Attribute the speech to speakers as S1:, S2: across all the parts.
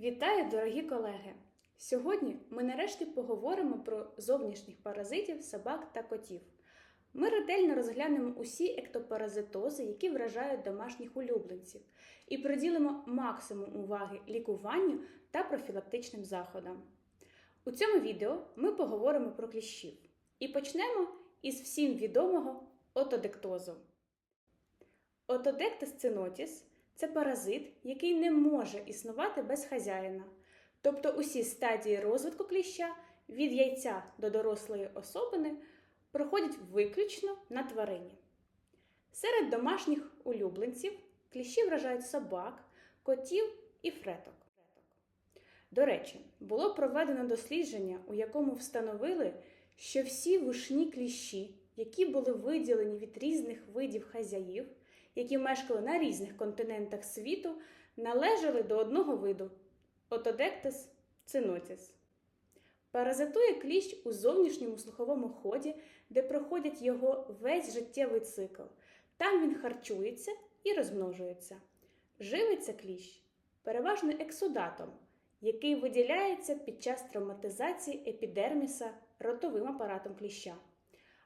S1: Вітаю, дорогі колеги! Сьогодні ми нарешті поговоримо про зовнішніх паразитів собак та котів. Ми ретельно розглянемо усі ектопаразитози, які вражають домашніх улюбленців, і приділимо максимум уваги лікуванню та профілактичним заходам. У цьому відео ми поговоримо про кліщів і почнемо із всім відомого отодектозу. Отодектис цинотіс це паразит, який не може існувати без хазяїна. Тобто усі стадії розвитку кліща від яйця до дорослої особини проходять виключно на тварині. Серед домашніх улюбленців кліщі вражають собак, котів і фреток. До речі, було проведено дослідження, у якому встановили, що всі вушні кліщі, які були виділені від різних видів хазяїв, які мешкали на різних континентах світу, належали до одного виду Отодектис цинотіс. Паразитує кліщ у зовнішньому слуховому ході, де проходить його весь життєвий цикл. Там він харчується і розмножується. Живиться кліщ переважно ексудатом, який виділяється під час травматизації епідерміса ротовим апаратом кліща.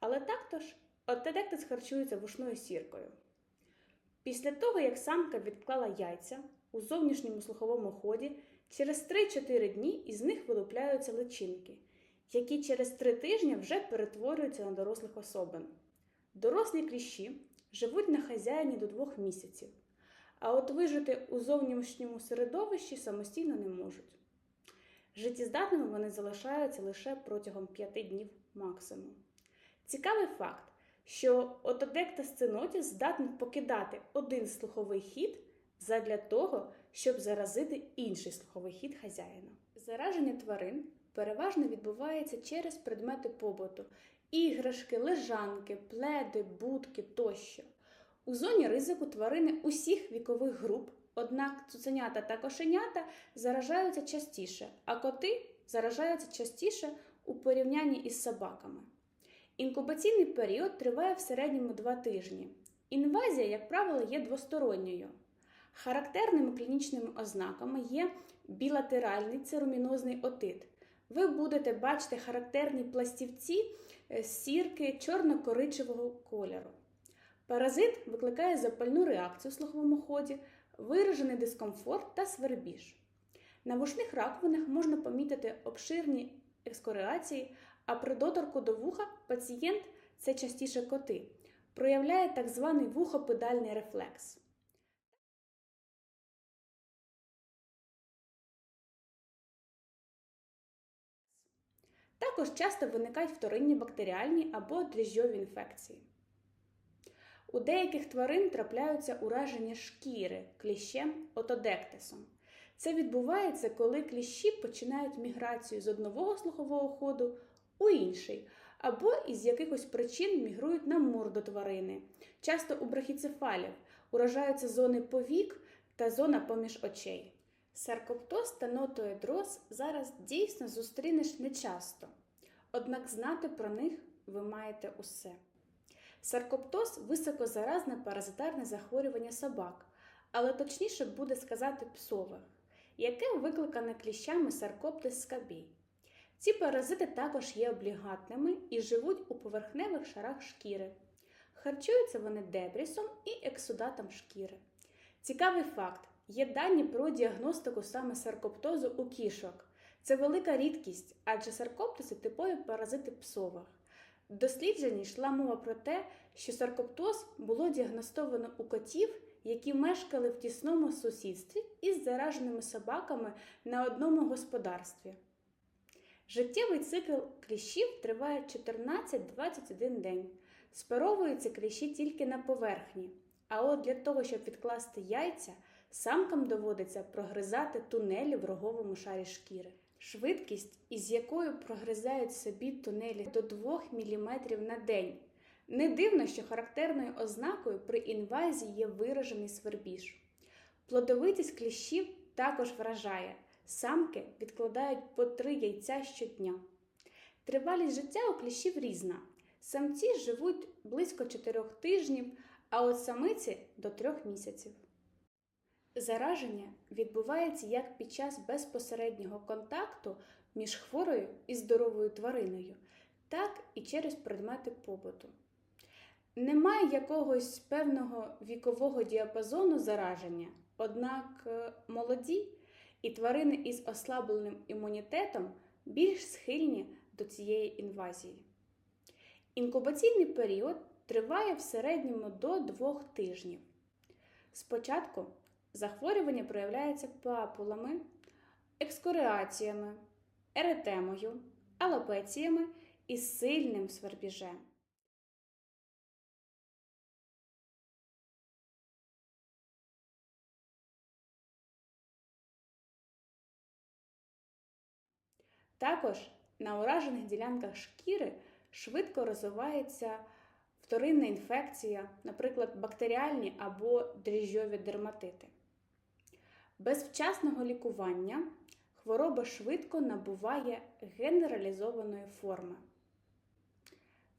S1: Але також отодектис харчується вушною сіркою. Після того, як самка відклала яйця у зовнішньому слуховому ході, через 3-4 дні із них вилупляються личинки, які через 3 тижні вже перетворюються на дорослих особин. Дорослі кліщі живуть на хазяїні до 2 місяців, а от вижити у зовнішньому середовищі самостійно не можуть. Життєздатними вони залишаються лише протягом 5 днів максимум. Цікавий факт що отодектас цинотіс здатний покидати один слуховий хід задля того, щоб заразити інший слуховий хід хазяїна. Зараження тварин переважно відбувається через предмети побуту, іграшки, лежанки, пледи, будки тощо. У зоні ризику тварини усіх вікових груп, однак цуценята та кошенята заражаються частіше, а коти заражаються частіше у порівнянні із собаками. Інкубаційний період триває в середньому 2 тижні. Інвазія, як правило, є двосторонньою. Характерними клінічними ознаками є білатеральний церумінозний отит. Ви будете бачити характерні пластівці е, сірки чорно-коричевого кольору. Паразит викликає запальну реакцію в слуховому ході, виражений дискомфорт та свербіж. На вушних раковинах можна помітити обширні екскореації, а при доторку до вуха пацієнт, це частіше коти, проявляє так званий вухопедальний рефлекс. Також часто виникають вторинні бактеріальні або дріжджові інфекції. У деяких тварин трапляються ураження шкіри кліщем отодектисом. Це відбувається, коли кліщі починають міграцію з одного слухового ходу у інший, або із якихось причин мігрують на морду тварини. Часто у брахіцефалів уражаються зони повік та зона поміж очей. Саркоптоз та нотоедроз зараз дійсно зустрінеш нечасто, однак знати про них ви маєте усе. Саркоптоз високозаразне паразитарне захворювання собак, але точніше буде сказати псових, яке викликане кліщами саркоптис скабій. Ці паразити також є облігатними і живуть у поверхневих шарах шкіри. Харчуються вони дебрісом і ексудатом шкіри. Цікавий факт: є дані про діагностику саме саркоптозу у кішок. Це велика рідкість, адже саркоптози типові паразити псових. В дослідженні йшла мова про те, що саркоптоз було діагностовано у котів, які мешкали в тісному сусідстві із зараженими собаками на одному господарстві. Життєвий цикл кліщів триває 14-21 день. Спаровуються кліщі тільки на поверхні. А от для того, щоб відкласти яйця, самкам доводиться прогризати тунелі в роговому шарі шкіри. Швидкість, із якою прогризають собі тунелі до 2 мм на день. Не дивно, що характерною ознакою при інвазії є виражений свербіж. Плодовитість кліщів також вражає. Самки відкладають по три яйця щодня. Тривалість життя у кліщів різна. Самці живуть близько 4 тижнів, а от самиці до 3 місяців. Зараження відбувається як під час безпосереднього контакту між хворою і здоровою твариною, так і через предмети побуту. Немає якогось певного вікового діапазону зараження, однак е, молоді і тварини із ослабленим імунітетом більш схильні до цієї інвазії. Інкубаційний період триває в середньому до двох тижнів. Спочатку захворювання проявляється папулами, екскореаціями, еретемою, алопеціями і сильним свербіжем. Також на уражених ділянках шкіри швидко розвивається вторинна інфекція, наприклад, бактеріальні або дріжджові дерматити. Без вчасного лікування хвороба швидко набуває генералізованої форми.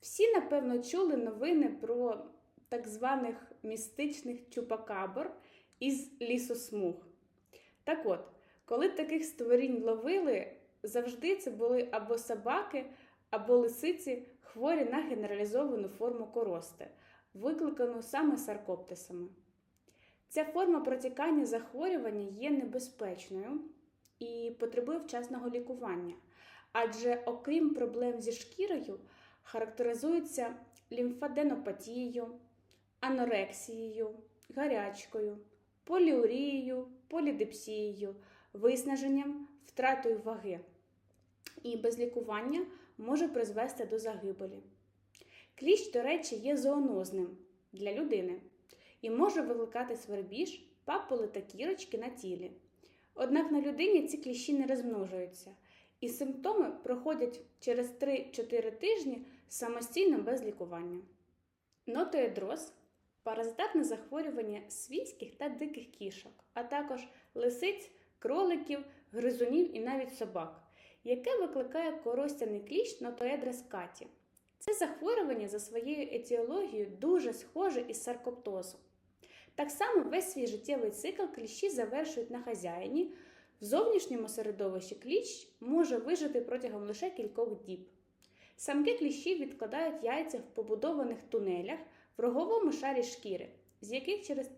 S1: Всі, напевно, чули новини про так званих містичних чупакабр із лісосмуг. Так от, коли таких створінь ловили, завжди це були або собаки, або лисиці, хворі на генералізовану форму корости, викликану саме саркоптисами. Ця форма протікання захворювання є небезпечною і потребує вчасного лікування, адже, окрім проблем зі шкірою, характеризується лімфаденопатією, анорексією, гарячкою, поліурією, полідипсією, виснаженням, втратою ваги. І без лікування може призвести до загибелі. Кліщ, до речі, є зоонозним для людини і може викликати свербіж, папули та кірочки на тілі. Однак на людині ці кліщі не розмножуються, і симптоми проходять через 3-4 тижні самостійно без лікування. Нотоедроз паразитарне захворювання свійських та диких кішок, а також лисиць, кроликів, гризунів і навіть собак, яке викликає коростяний кліщ нотоедрес каті. Це захворювання за своєю етіологією дуже схоже із саркоптозом. Так само весь свій життєвий цикл кліщі завершують на хазяїні. В зовнішньому середовищі кліщ може вижити протягом лише кількох діб. Самки кліщів відкладають яйця в побудованих тунелях в роговому шарі шкіри, з яких через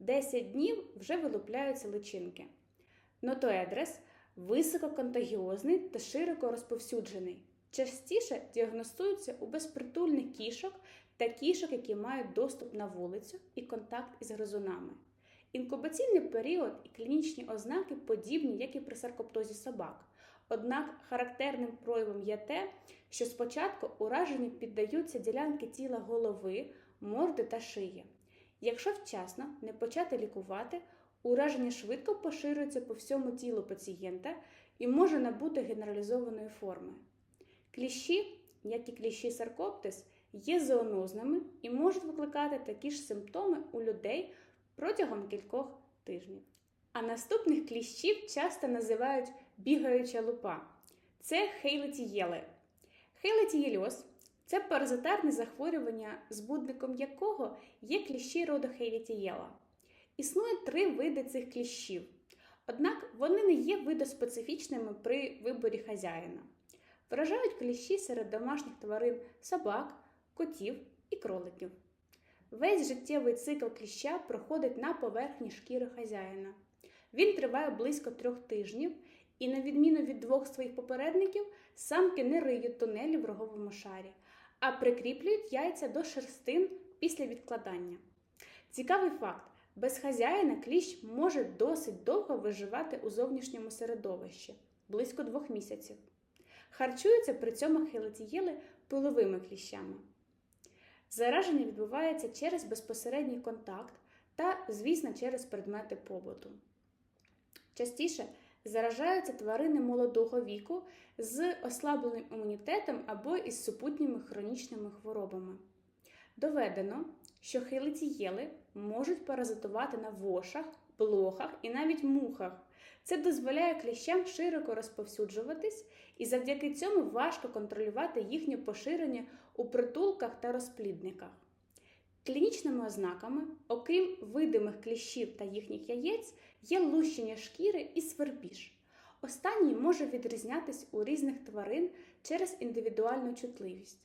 S1: 3-10 днів вже вилупляються личинки. Нотоедрес висококонтагіозний та широко розповсюджений. Частіше діагностуються у безпритульних кішок та кішок, які мають доступ на вулицю і контакт із гризунами. Інкубаційний період і клінічні ознаки подібні, як і при саркоптозі собак. Однак характерним проявом є те, що спочатку ураженню піддаються ділянки тіла голови, морди та шиї. Якщо вчасно не почати лікувати, ураження швидко поширюється по всьому тілу пацієнта і може набути генералізованої форми. Кліщі, як і кліщі саркоптис, є зоонозними і можуть викликати такі ж симптоми у людей протягом кількох тижнів. А наступних кліщів часто називають бігаюча лупа. Це хейлетієли. Хейлетієльоз – це паразитарне захворювання, збудником якого є кліщі роду хейлетієла. Існує три види цих кліщів, однак вони не є видоспецифічними при виборі хазяїна. Вражають кліщі серед домашніх тварин собак, котів і кроликів. Весь життєвий цикл кліща проходить на поверхні шкіри хазяїна. Він триває близько трьох тижнів, і, на відміну від двох своїх попередників, самки не риють тунелі в роговому шарі, а прикріплюють яйця до шерстин після відкладання. Цікавий факт: без хазяїна кліщ може досить довго виживати у зовнішньому середовищі близько двох місяців. Харчуються при цьому хелетієли пиловими кліщами. Зараження відбувається через безпосередній контакт та, звісно, через предмети побуту. Частіше заражаються тварини молодого віку з ослабленим імунітетом або із супутніми хронічними хворобами. Доведено, що хелетієли можуть паразитувати на вошах, блохах і навіть мухах. Це дозволяє кліщам широко розповсюджуватись, і завдяки цьому важко контролювати їхнє поширення у притулках та розплідниках. Клінічними ознаками, окрім видимих кліщів та їхніх яєць, є лущення шкіри і свербіж. Останній може відрізнятись у різних тварин через індивідуальну чутливість.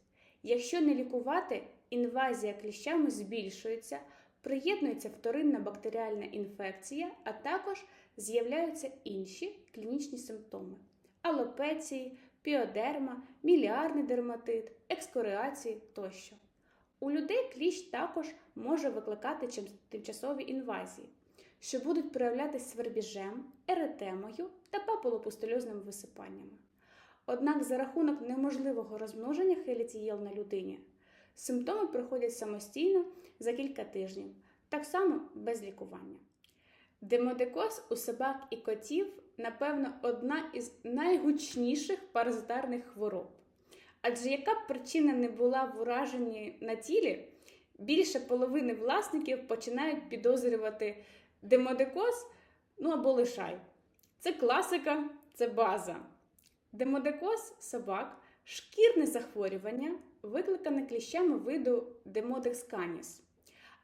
S1: Якщо не лікувати, інвазія кліщами збільшується, приєднується вторинна бактеріальна інфекція, а також з'являються інші клінічні симптоми алопеції, піодерма, міліарний дерматит, екскоріації тощо. У людей кліщ також може викликати тимчасові інвазії, що будуть проявлятися свербіжем, еретемою та папулопустульозними висипаннями. Однак за рахунок неможливого розмноження хеліцієл на людині симптоми проходять самостійно за кілька тижнів, так само без лікування. Демодекоз у собак і котів, напевно, одна із найгучніших паразитарних хвороб. Адже яка б причина не була в ураженні на тілі, більше половини власників починають підозрювати демодекоз, ну або лишай. Це класика, це база. Демодекоз собак шкірне захворювання, викликане кліщами виду Демодекс каніс,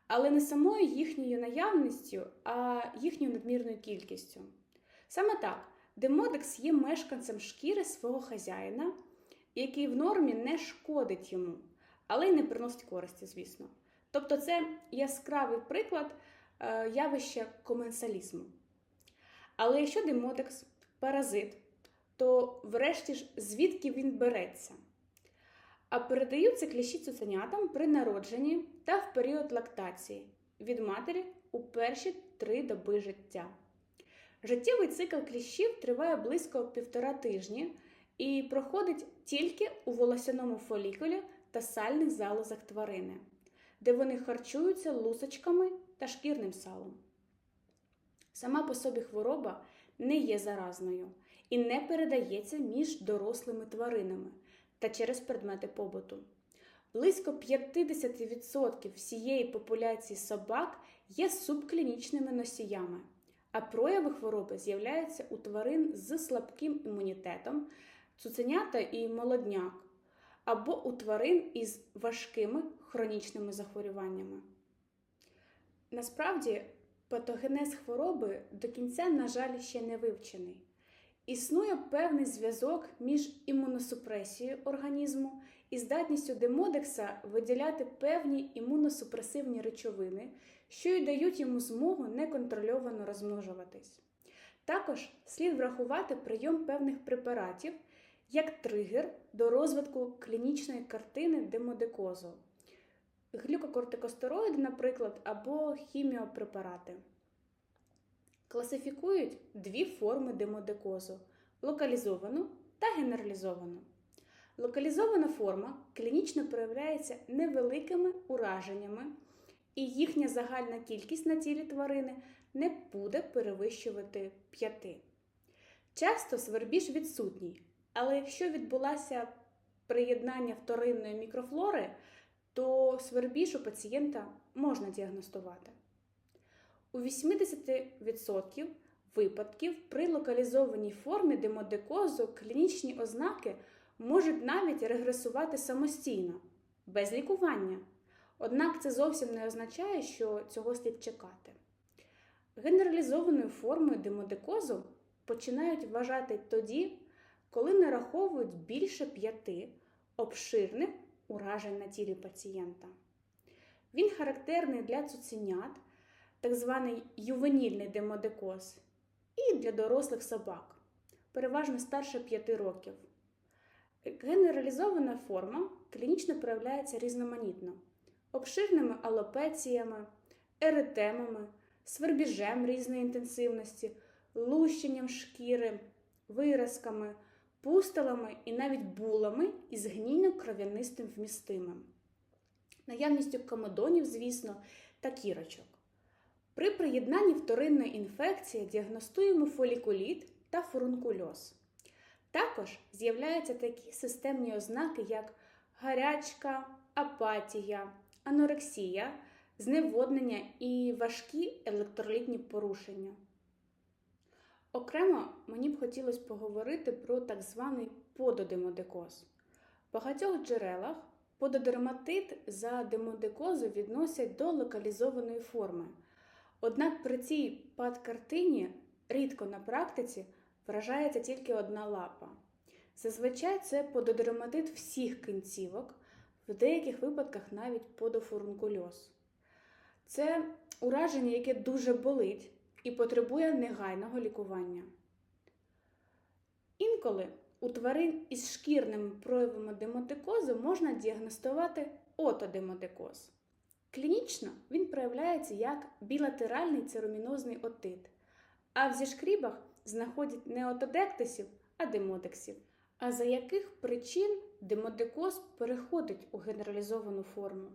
S1: але не самою їхньою наявністю, а їхньою надмірною кількістю. Саме так, Демодекс є мешканцем шкіри свого хазяїна, який в нормі не шкодить йому, але й не приносить користі, звісно. Тобто, це яскравий приклад е, явища коменсалізму. Але якщо демодекс паразит, то врешті ж звідки він береться? А передаються кліщі цуценятам при народженні та в період лактації від матері у перші три доби життя. Життєвий цикл кліщів триває близько півтора тижні і проходить тільки у волосяному фолікулі та сальних залозах тварини, де вони харчуються лусочками та шкірним салом. Сама по собі хвороба не є заразною і не передається між дорослими тваринами та через предмети побуту. Близько 50% всієї популяції собак є субклінічними носіями, а прояви хвороби з'являються у тварин з слабким імунітетом, цуценята і молодняк, або у тварин із важкими хронічними захворюваннями. Насправді, патогенез хвороби до кінця, на жаль, ще не вивчений. Існує певний зв'язок між імуносупресією організму і здатністю демодекса виділяти певні імуносупресивні речовини, що й дають йому змогу неконтрольовано розмножуватись. Також слід врахувати прийом певних препаратів як тригер до розвитку клінічної картини демодекозу, глюкокортикостероїди, наприклад, або хіміопрепарати. Класифікують дві форми демодекозу локалізовану та генералізовану. Локалізована форма клінічно проявляється невеликими ураженнями, і їхня загальна кількість на тілі тварини не буде перевищувати 5. Часто свербіж відсутній, але якщо відбулося приєднання вторинної мікрофлори, то свербіж у пацієнта можна діагностувати. У 80% випадків при локалізованій формі демодекозу клінічні ознаки можуть навіть регресувати самостійно, без лікування. Однак це зовсім не означає, що цього слід чекати. Генералізованою формою демодекозу починають вважати тоді, коли нараховують більше п'яти обширних уражень на тілі пацієнта. Він характерний для цуценят, так званий ювенільний демодекоз, і для дорослих собак, переважно старше 5 років. Генералізована форма клінічно проявляється різноманітно, обширними алопеціями, еретемами, свербіжем різної інтенсивності, лущенням шкіри, виразками, пустелами і навіть булами із гнійно-кров'янистим вмістимим, наявністю комедонів, звісно, та кірочок. При приєднанні вторинної інфекції діагностуємо фолікуліт та фурункульоз. Також з'являються такі системні ознаки, як гарячка, апатія, анорексія, зневоднення і важкі електролітні порушення. Окремо мені б хотілося поговорити про так званий пододемодекоз. В багатьох джерелах пододерматит за демодекозу відносять до локалізованої форми. Однак при цій падкартині рідко на практиці вражається тільки одна лапа. Зазвичай це пододерматит всіх кінцівок, в деяких випадках навіть подофурункульоз. Це ураження, яке дуже болить і потребує негайного лікування. Інколи у тварин із шкірними проявами демотикозу можна діагностувати отодемотикоз. Клінічно він проявляється як білатеральний церомінозний отит, а в зішкрібах знаходять не отодектисів, а демотексів. А за яких причин демотикоз переходить у генералізовану форму?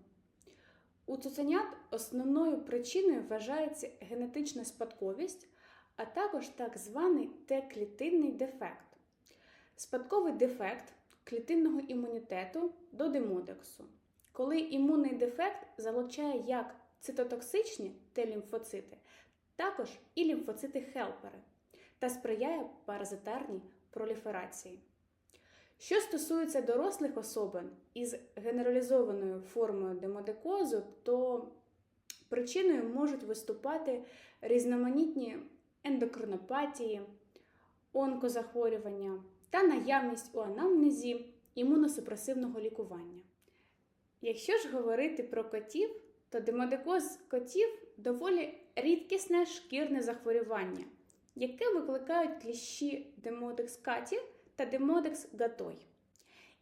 S1: У цуценят основною причиною вважається генетична спадковість, а також так званий Т-клітинний дефект. Спадковий дефект клітинного імунітету до демодексу, коли імунний дефект залучає як цитотоксичні Т-лімфоцити, також і лімфоцити-хелпери та сприяє паразитарній проліферації. Що стосується дорослих особин із генералізованою формою демодекозу, то причиною можуть виступати різноманітні ендокринопатії, онкозахворювання та наявність у анамнезі імуносупресивного лікування. Якщо ж говорити про котів, то демодекоз котів доволі рідкісне шкірне захворювання, яке викликають кліщі демодекс каті та демодекс гатой.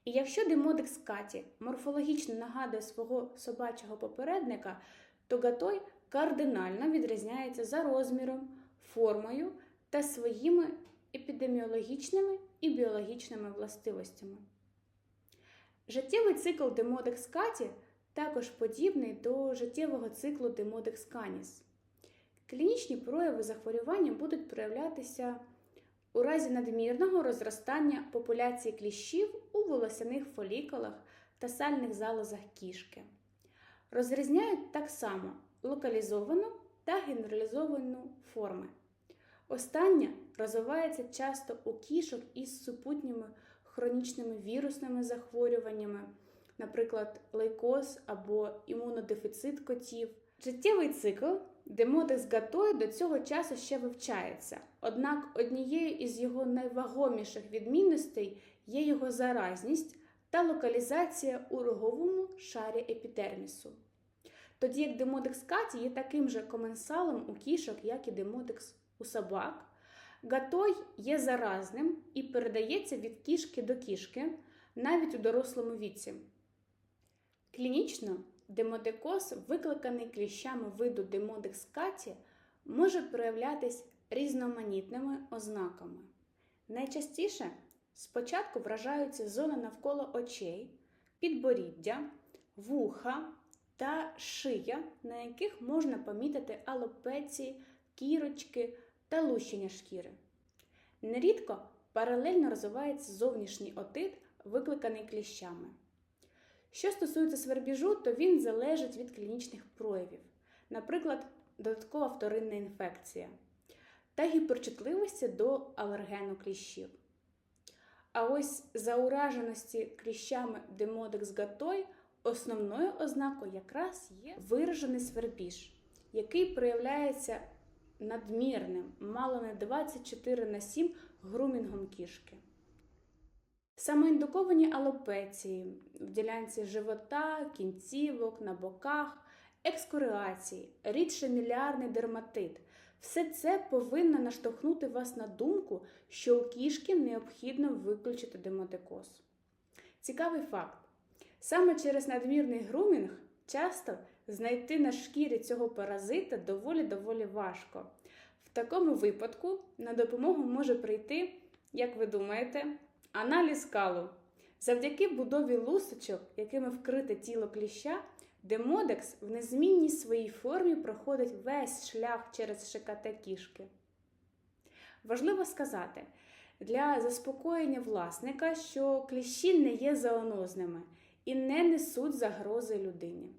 S1: І якщо демодекс каті морфологічно нагадує свого собачого попередника, то гатой кардинально відрізняється за розміром, формою та своїми епідеміологічними і біологічними властивостями. Життєвий цикл демодекс каті також подібний до життєвого циклу демодекс каніс. Клінічні прояви захворювання будуть проявлятися у разі надмірного розростання популяції кліщів у волосяних фолікулах та сальних залозах кішки. Розрізняють так само локалізовану та генералізовану форми. Остання розвивається часто у кішок із супутніми хронічними вірусними захворюваннями, наприклад, лейкоз або імунодефіцит котів. Життєвий цикл Демотекс гатої до цього часу ще вивчається, однак однією із його найвагоміших відмінностей є його заразність та локалізація у роговому шарі епідермісу. Тоді як демодекс каті є таким же коменсалом у кішок, як і демодекс у собак, Гатой є заразним і передається від кішки до кішки навіть у дорослому віці. Клінічно демодекоз, викликаний кліщами виду демодекс каті, може проявлятись різноманітними ознаками. Найчастіше спочатку вражаються зони навколо очей, підборіддя, вуха та шия, на яких можна помітити алопеції, кірочки та лущення шкіри. Нерідко паралельно розвивається зовнішній отит, викликаний кліщами. Що стосується свербіжу, то він залежить від клінічних проявів, наприклад, додаткова вторинна інфекція та гіперчутливості до алергену кліщів. А ось за ураженості кліщами демодекс гатой основною ознакою якраз є виражений свербіж, який проявляється надмірним, мало не 24 на 7 грумінгом кішки. Самоіндуковані алопеції в ділянці живота, кінцівок, на боках, екскореації, рідше мілярний дерматит. Все це повинно наштовхнути вас на думку, що у кішки необхідно виключити дематикоз. Цікавий факт: саме через надмірний грумінг часто знайти на шкірі цього паразита доволі доволі важко. В такому випадку на допомогу може прийти, як ви думаєте, Аналіз калу. Завдяки будові лусочок, якими вкрите тіло кліща, демодекс в незмінній своїй формі проходить весь шлях через ШКТ кішки. Важливо сказати, для заспокоєння власника, що кліщі не є зоонозними і не несуть загрози людині.